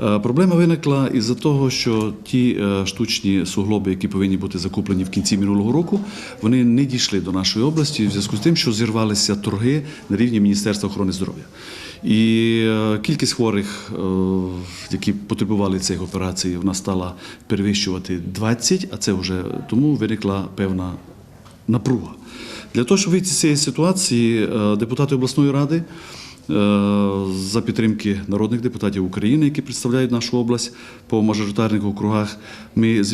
Е, Проблема виникла із-за того, що ті е, штучні суглоби, які повинні бути закуплені в кінці минулого року, вони не дійшли до нашої області в зв'язку з тим, що зірвалися торги на рівні Міністерства охорони здоров'я. І е, кількість хворих, які потребували цих операцій, вона стала перевищувати 20, а це вже тому виникла певна напруга. Для того, щоб вийти з цієї ситуації, депутати обласної ради за підтримки народних депутатів України, які представляють нашу область по мажоритарних округах, ми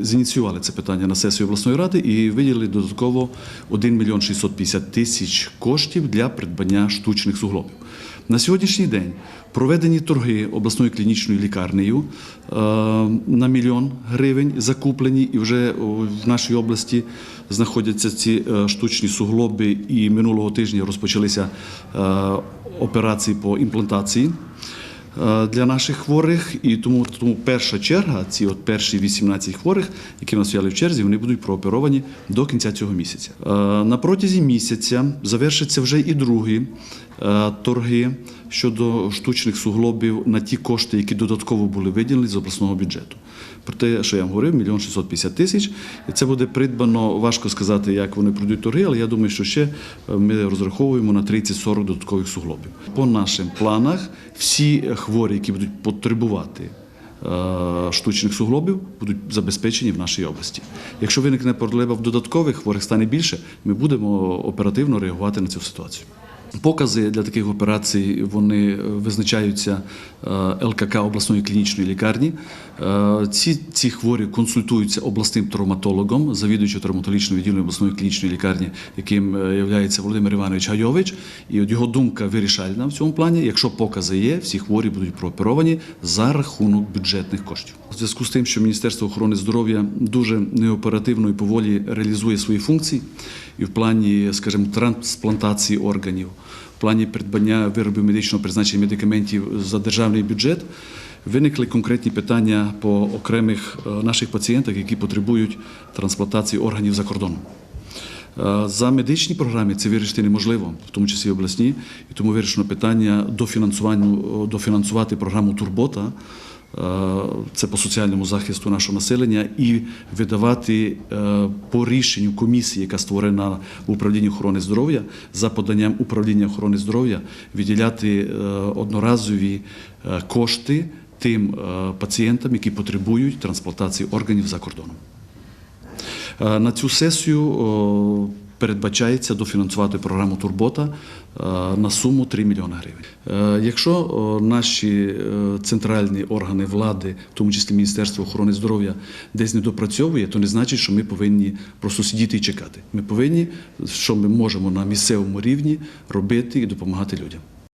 зініціювали це питання на сесію обласної ради і виділили додатково 1 мільйон 650 тисяч коштів для придбання штучних суглобів. На сьогоднішній день проведені торги обласною клінічною лікарнею е, на мільйон гривень закуплені, і вже в нашій області знаходяться ці е, штучні суглоби. І минулого тижня розпочалися е, операції по імплантації е, для наших хворих. І тому, тому перша черга, ці от перші 18 хворих, які нас стояли в черзі, вони будуть прооперовані до кінця цього місяця. Е, На протязі місяця завершаться вже і другі е, торги щодо штучних суглобів на ті кошти, які додатково були виділені з обласного бюджету. Про те, що я вам говорив, мільйон 650 тисяч. І це буде придбано, важко сказати, як вони пройдуть торги, але я думаю, що ще е, ми розраховуємо на 30-40 додаткових суглобів. По нашим планах всі хворі, які будуть потребувати е, штучних суглобів, будуть забезпечені в нашій області. Якщо виникне проблема в додаткових хворих стане більше, ми будемо оперативно реагувати на цю ситуацію. Покази для таких операцій вони е, визначаються е, ЛКК обласної клінічної лікарні. Е, Ці, ці хворі консультуються обласним травматологом, завідуючим травматологічним відділенням обласної клінічної лікарні, яким є Володимир Іванович Гайович. І от його думка вирішальна в цьому плані. Якщо покази є, всі хворі будуть прооперовані за рахунок бюджетних коштів. У зв'язку з тим, що Міністерство охорони здоров'я дуже неоперативно і поволі реалізує свої функції, і в плані, скажімо, трансплантації органів, в плані придбання виробів медичного призначення медикаментів за державний бюджет. Виникли конкретні питання по окремих е, наших пацієнтах, які потребують трансплантації органів за кордоном. Е, За медичні програми це вирішити неможливо, в тому числі обласні, і тому вирішено питання дофінансувати програму Турбота. Е, Це по соціальному захисту нашого населення і видавати е, по рішенню комісії, яка створена в управлінні охорони здоров'я, за поданням управління охорони здоров'я виділяти е, одноразові кошти тим пацієнтам, які потребують трансплантації органів за кордоном. На цю сесію передбачається дофінансувати програму Турбота е, на суму 3 мільйони гривень. Е, Якщо наші е, центральні органи влади, в тому числі Міністерство охорони здоров'я, десь не допрацьовує, то не значить, що ми повинні просто сидіти і чекати. Ми повинні, що ми можемо на місцевому рівні робити і допомагати людям.